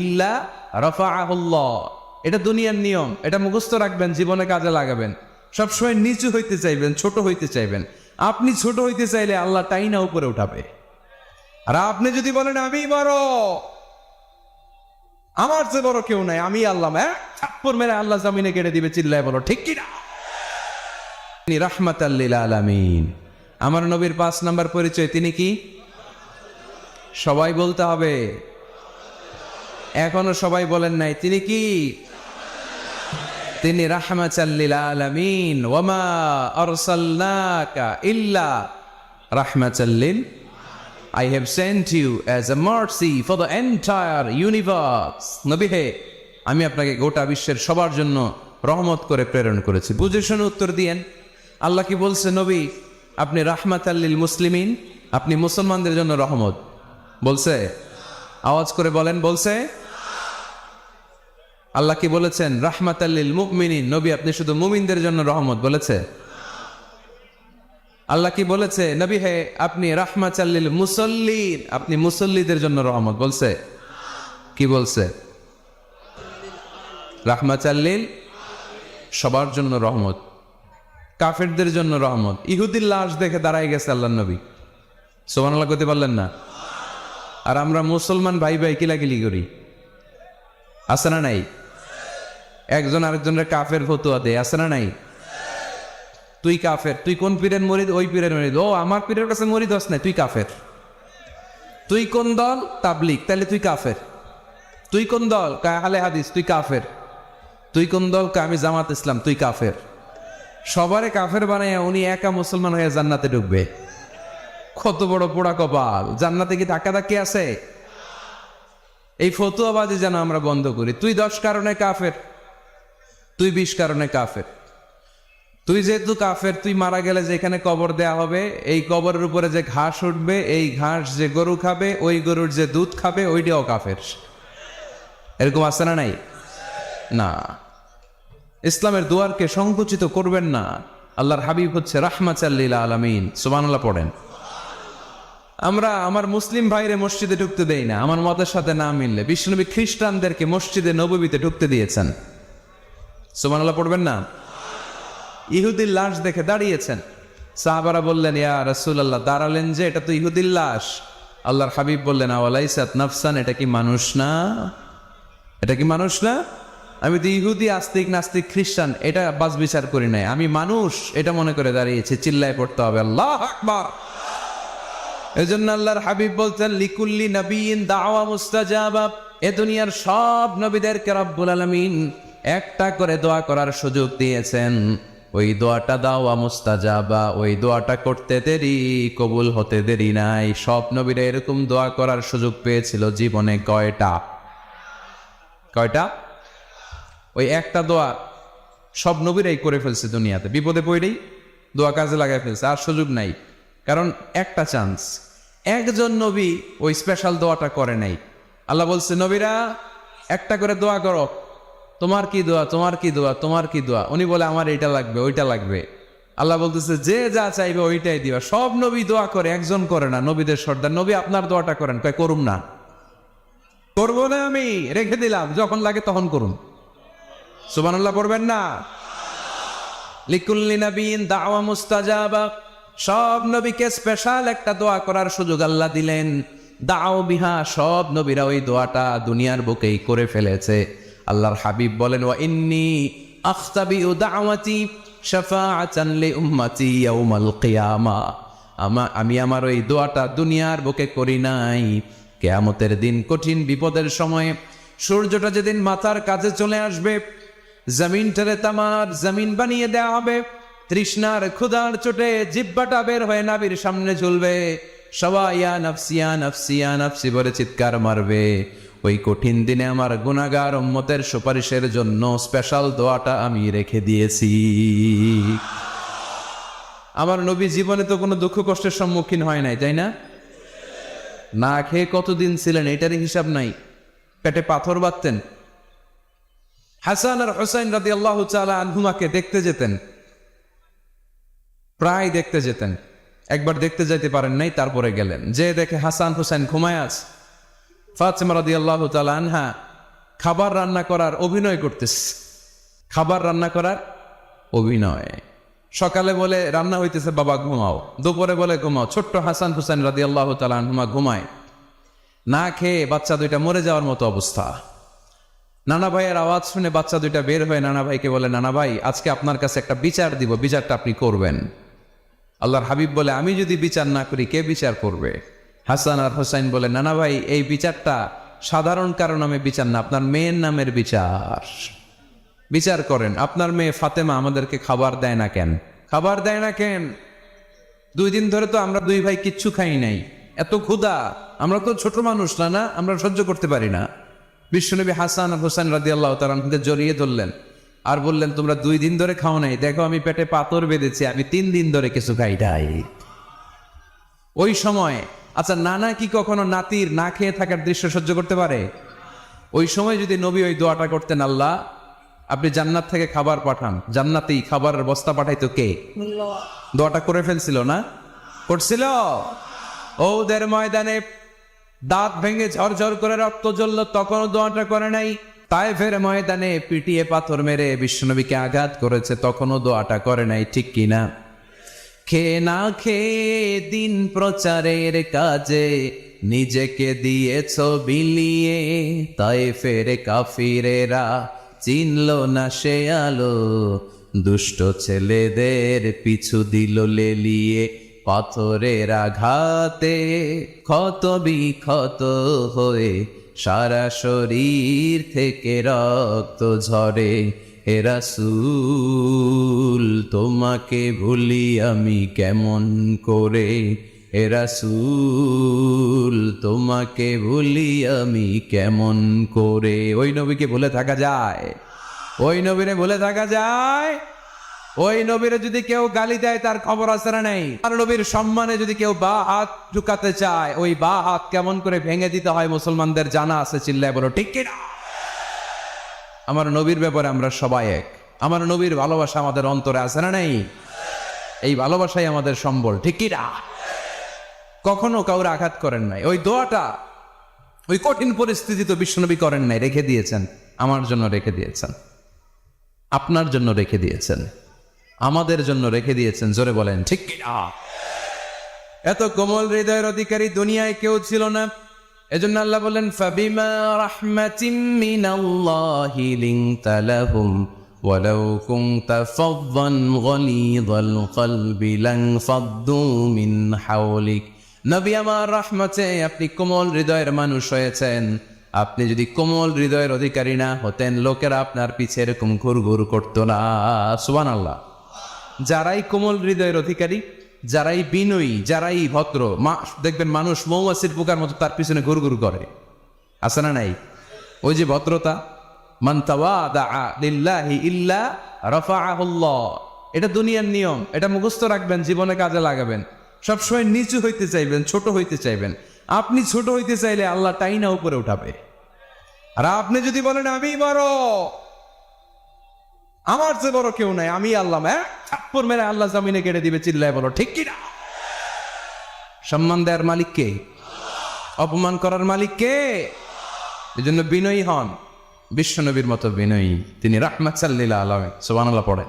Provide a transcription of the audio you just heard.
ইল্লা রাফাআহুল্লাহ এটা দুনিয়ার নিয়ম, এটা মুখস্থ রাখবেন, জীবনে কাজে লাগাবেন। সবসময় নিচু হইতে চাইবেন, ছোট হইতে চাইবেন। আপনি ছোট হইতে চাইলে আল্লাহ তাই না উপরে উঠাবে। আর আপনি যদি বলেন, আমি বড়, আমার চেয়ে বড় কেউ নাই, আমি আল্লাহ হ্যাঁ? থাপ্পর মেরে আল্লাহ জামিনে কেটে দিবে, চিল্লায় বলো, ঠিক কি রাহমাত আলামিন। আমার নবীর পাঁচ নাম্বার পরিচয়, তিনি কি? সবাই বলতে হবে। এখনও সবাই বলেন নাই, তিনি কি? তিনি রাহমাতাল্লিল আলামিন, ওয়ামা আরসালনাকা ইল্লা রাহমাতাল্লিল I have sent you as a mercy for the entire universe. নবী হে, আমি আপনাকে গোটা বিশ্বের সবার জন্য রহমত করে প্রেরণ করেছি। বুঝে শুনে উত্তর দিয়েন। আল্লাহ কি বলছে, নবী, আপনি রাহমাত আল্লিল মুসলিমিন, আপনি মুসলমানদের জন্য রহমত। বলছে? আওয়াজ করে বলেন, বলছে? আল্লাহ কি বলেছেন? রাহমাত আল্লিল মুমিনিন। নবী, আপনি শুধু মুমিনদের জন্য রহমত বলেছে। আল্লাহ কি বলেছে? নবী, হে, আপনি রাহমা চাল্লিল মুসল্লিন। আপনি মুসল্লিদের জন্য রহমত বলছে। কি বলছে? রাহমা চাল্লিল সবার জন্য রহমত। কাফেরদের জন্য রহমত। ইহুদির লাশ দেখে দাঁড়াই গেছে আল্লাহ নবী। সোমান আল্লাহ করতে পারলেন না? আর আমরা মুসলমান ভাই ভাই কিলাকিলি করি। আছে না নাই? একজন আরেকজনের কাফের ফতুয়া দেয়, আছে না নাই? তুই কাফের, তুই কোন পীরের মরিদ, ওই পীরের মরিদ। ও, আমার পীরের কাছে মরিদ হস না তুই কাফের। তুই কোন দল? তাবলিক তাহলে তুই কাফের। তুই কোন দল? কাহালে হাদিস, তুই কাফের। তুই কোন দল? আমি জামাত ইসলাম, তুই কাফের। সবারে কাফের বানাইয়া উনি একা মুসলমান হয়ে জান্নাতে ঢুকবে। কত বড় পোড়া কপাল। জান্নাতে কি ধাক্কা ধাক্কি আছে? এই ফতুয়াবাজি যেন আমরা বন্ধ করি। তুই দশ কারণে কাফের, তুই বিশ কারণে কাফের। তুই যেহেতু কাফের, তুই মারা গেলে যেখানে কবর দেয়া হবে, এই কবরের উপরে যে ঘাস উঠবে, এই ঘাস যে গরু খাবে, ওই গরুর যে দুধ খাবে, ওইটাও কাফের। এরকম আছে না নাই? না। ইসলামের দুয়ারকে সংকুচিত করবেন না। আল্লাহর হাবিব হচ্ছে রাহমাচাল্লিল আলামিন। সুবহানাল্লাহ পড়েন। আমরা আমার মুসলিম ভাইরে মসজিদে ঢুকতে দেই না, আমার মতের সাথে না মিললে। বিষ্ণুনবী খ্রিস্টানদেরকে মসজিদে নবীতে ঢুকতে দিয়েছেন। সুবহানাল্লাহ পড়বেন না? ইহুদির লাশ দেখে দাঁড়িয়েছেন। সাহাবারা বললেন, ইয়া রাসূলুল্লাহ, দাঁড়ালেন যে, এটা তো ইহুদির লাশ। আল্লাহর হাবিব বললেন, আওয়ালাইসাত নাফসান, এটা কি মানুষ না? এটা কি মানুষ না? আমি তো ইহুদি, আস্তিক, নাস্তিক, খ্রিস্টান, এটা বাস বিচার করি নাই। আমি মানুষ, এটা মনে করে দাঁড়িয়েছি, চিল্লায় পড়তে হবে। আল্লাহ আকবার! এজন্য আল্লাহর হাবিব বলতেন লিকুল্লি নবীন দাওয়া মুস্তাজাবা। এ দুনিয়ার সব নবীদেরকে রব্বুল আলামিন একটা করে দোয়া করার সুযোগ দিয়েছেন। ওই দোয়াটা দাওয়া মুস্তাজাবা, ওই দোয়াটা করতে দেরি, কবুল হতে দেরি নাই। সব নবীরা এরকম দোয়া করার সুযোগ পেয়েছিল জীবনে কয়টা? কয়টা? ওই একটা দোয়া সব নবীরাই করে ফেলছে দুনিয়াতে। বিপদে পড়েই দোয়া কাজে লাগাই ফেলছে, আর সুযোগ নাই। কারণ একটা চান্স একজন নবী ওই স্পেশাল দোয়াটা করে নাই। আল্লাহ বলছে, নবীরা, একটা করে দোয়া করো। তোমার কি দোয়া? তোমার কি দোয়া? তোমার কি দোয়া? উনি বলে, আমার এইটা লাগবে, ওইটা লাগবে। আল্লাহ বলতেছে, যে যা চাইবে ওইটাই দিবা। সব নবী দোয়া করে, একজন করে না, নবীদের সর্দার। নবী আপনার দোয়াটা করেন, কয়, করুম না। করব না আমি, রেখে দিলাম, যখন লাগে তখন করুন। সুবহানাল্লাহ করবেন না? লিকুল্লি নবীন দাওয়া মুস্তাজাবা। সব নবীকে স্পেশাল একটা দোয়া করার সুযোগ আল্লাহ দিলেন। দাও বিহা, সব নবীরা ওই দোয়াটা দুনিয়ার বুকেই করে ফেলেছে। আল্লাহর হাবিব বলেন, ওয়া ইন্নি আখতাবি দাওয়াতি শাফাআতান লি উম্মতি ইয়াউমাল কিয়ামা। আমা, আমি আমার ওই দোয়াটা দুনিয়ার বুকে করি নাই। কেয়ামতের দিন কঠিন বিপদের সময়ে সূর্যটা যেদিন মাথার কাছে চলে আসবে, জমিনটারে তামার জমিন বানিয়ে দেওয়া হবে। তৃষ্ণার ক্ষুধার চোটে জিব্বাটা বের হয়ে নাবির সামনে ঝুলবে। সবাই ইয়া নাফসিয়া নাফসিয়া, নাফসি বলে চিৎকার মারবে। ওই কঠিন দিনে আমার গুণাগার উম্মতের সুপারিশের জন্য স্পেশাল দোয়াটা আমি রেখে দিয়েছি। আমার নবী জীবনে তো কোনো দুঃখ কষ্টের সম্মুখীন হয় নাই, তাই না? না খেয়ে কতদিন ছিলেন, এটারই হিসাব নাই। পেটে পাথর বাঁধতেন। হাসান আর হোসাইন রাদি আল্লাহ চালা আনহুমাকে দেখতে যেতেন। প্রায় দেখতে যেতেন। একবার দেখতে যাইতে পারেন নাই, তারপরে গেলেন। যে দেখে হাসান হোসেন ঘুমায় আছে, ফাতেমা তাআলা আনহা খাবার রান্না করার অভিনয় করতেছে। খাবার রান্না করার অভিনয়। সকালে বলে, রান্না হইতেছে, বাবা ঘুমাও। দুপুরে বলে, ঘুমাও। ছোট্ট হাসান হুসেন রাদি আল্লাহ তালুমা ঘুমায়। না খেয়ে বাচ্চা দুইটা মরে যাওয়ার মতো অবস্থা। নানা ভাইয়ের আওয়াজ শুনে বাচ্চা দুইটা বের হয়ে নানা ভাইকে বলে, নানা ভাই, আজকে আপনার কাছে একটা বিচার দিব, বিচারটা আপনি করবেন। আল্লাহর হাবিব বলে, আমি যদি বিচার না করি, কে বিচার করবে? হাসান আর হোসাইন বলে, নানা ভাই, এই বিচারটা সাধারণ কারণ আমি বিচার না, আপনার মেয়ের নামের বিচার। বিচার করেন, আপনার মেয়ে ফাতেমা আমাদেরকে খাবার দেয় না কেন? খাবার দেয় না কেন? দুই দিন ধরে তো আমরা দুই ভাই কিচ্ছু খাই নাই। এত ক্ষুধা, আমরা তো ছোট মানুষ না না? আমরা সহ্য করতে পারি না। বিশ্বনবী হাসান আর হোসেন রাদি আল্লাহ তালাকে জড়িয়ে ধরলেন। আর বললেন তোমরা দুই দিন ধরে খাও নাই। দেখো আমি পেটে পাথর বেঁধেছি আমি তিন দিন ধরে কিছু খাই নাই। ওই সময় আচ্ছা নানা কি কখনো নাতির না খেয়ে থাকার দৃশ্য সহ্য করতে পারে? ওই সময় যদি নবী ওই দোয়াটা করতেন আল্লাহ আপনি জান্নাত থেকে খাবার পাঠান। জান্নাতেই খাবারের বস্তা পাঠাইতো কে? দোয়াটা করে ফেলছিল না? করছিল? ওদের ময়দানে দাঁত ভেঙে ঝরঝর করে রক্ত জ্বলল তখনও দোয়াটা করে নাই। তাই ফের ময়দানে পিটিয়ে পাথর মেরে বিশ্বনবীকে আঘাত করেছে, তখনও দোয়াটা করে নাই, ঠিক কিনা? খেয়ে না খেয়ে দিন প্রচারের কাজে, নিজেকে দিয়েছ বিলিয়ে তাই ফেরে কাফিরেরা চিনল না সে আলো, দুষ্ট ছেলেদের পিছু দিল লেলিয়ে, পাথরের আঘাতে ক্ষত বিক্ষত হয়ে সারা শরীর থেকে রক্ত ঝরে। এরা হেরাসুল তোমাকে ভুলি আমি কেমন করে? হেরাসুল তোমাকে ভুলি আমি কেমন করে? ওই নবীকে ভুলে থাকা যায়। ওই নবীরে ভুলে থাকা যায়। ওই নবীরে যদি কেউ গালি দেয়, তার খবর আছে না নেই? আর নবীর সম্মানে যদি কেউ বা হাত ঢুকাতে চায়, ওই বা হাত কেমন করে ভেঙে দিতে হয় মুসলমানদের জানা আছে, চিল্লায় বলো, ঠিক কিনা? আমার নবীর ব্যাপারে আমরা সবাই এক। আমার নবীর ভালোবাসা আমাদের অন্তরে আছে না নেই? এই ভালোবাসাই আমাদের সম্বল, ঠিক কিনা? কখনো কাউরে আঘাত করেন নাই। ওই দোয়াটা ওই কঠিন পরিস্থিতি তো বিশ্বনবী করেন নাই, রেখে দিয়েছেন। আমার জন্য রেখে দিয়েছেন। আপনার জন্য রেখে দিয়েছেন। আমাদের জন্য রেখে দিয়েছেন জোরে বলেন ঠিক কিনা এত কোমল হৃদয়ের অধিকারী দুনিয়ায় কেউ ছিল না এজন্য আল্লাহ বলেন ফাবিমা রাহমাতিম মিনাল্লাহি লিনতা লাহুম ولو كنت فظا غليظ القلب لانفضوا من حولك নবী আমার রহমতে আপনি কোমল হৃদয়ের মানুষ হয়েছেন আপনি যদি কোমল হৃদয়ের অধিকারী না হতেন লোকেরা আপনার পিছে এরকম ঘুর ঘুর করতো না সুবান আল্লাহ যারাই কোমল হৃদয়ের অধিকারী, যারাই বিনয়ী, যারাই ভদ্র, মা, দেখবেন মানুষ মৌমাছির পোকার মতো তার পিছনে ঘুর ঘুর করে। আছে না নাই? ওই যে ভদ্রতা এটা দুনিয়ার নিয়ম, এটা মুখস্থ রাখবেন, জীবনে কাজে লাগাবেন। সবসময় নিচু হইতে চাইবেন, ছোট হইতে চাইবেন। আপনি ছোট হইতে চাইলে আল্লাহ টাইনা উপরে উঠাবে। আর আপনি যদি বলেন আমি বড় আমার যে বড় কেউ নাই, আমি আল্লাহ হ্যাঁ? থাপ্পর মেরে আল্লাহ জামিনে কেটে দিবে, চিল্লায় বলো, ঠিক কি না সম্মান দেওয়ার মালিক কে? অপমান করার মালিক কে? জন্য বিনয়ী হন, বিশ্বনবীর মতো বিনয়ী, তিনি রাহমাত সাল্লিল্লা আলমে সোবান আল্লাহ পড়ে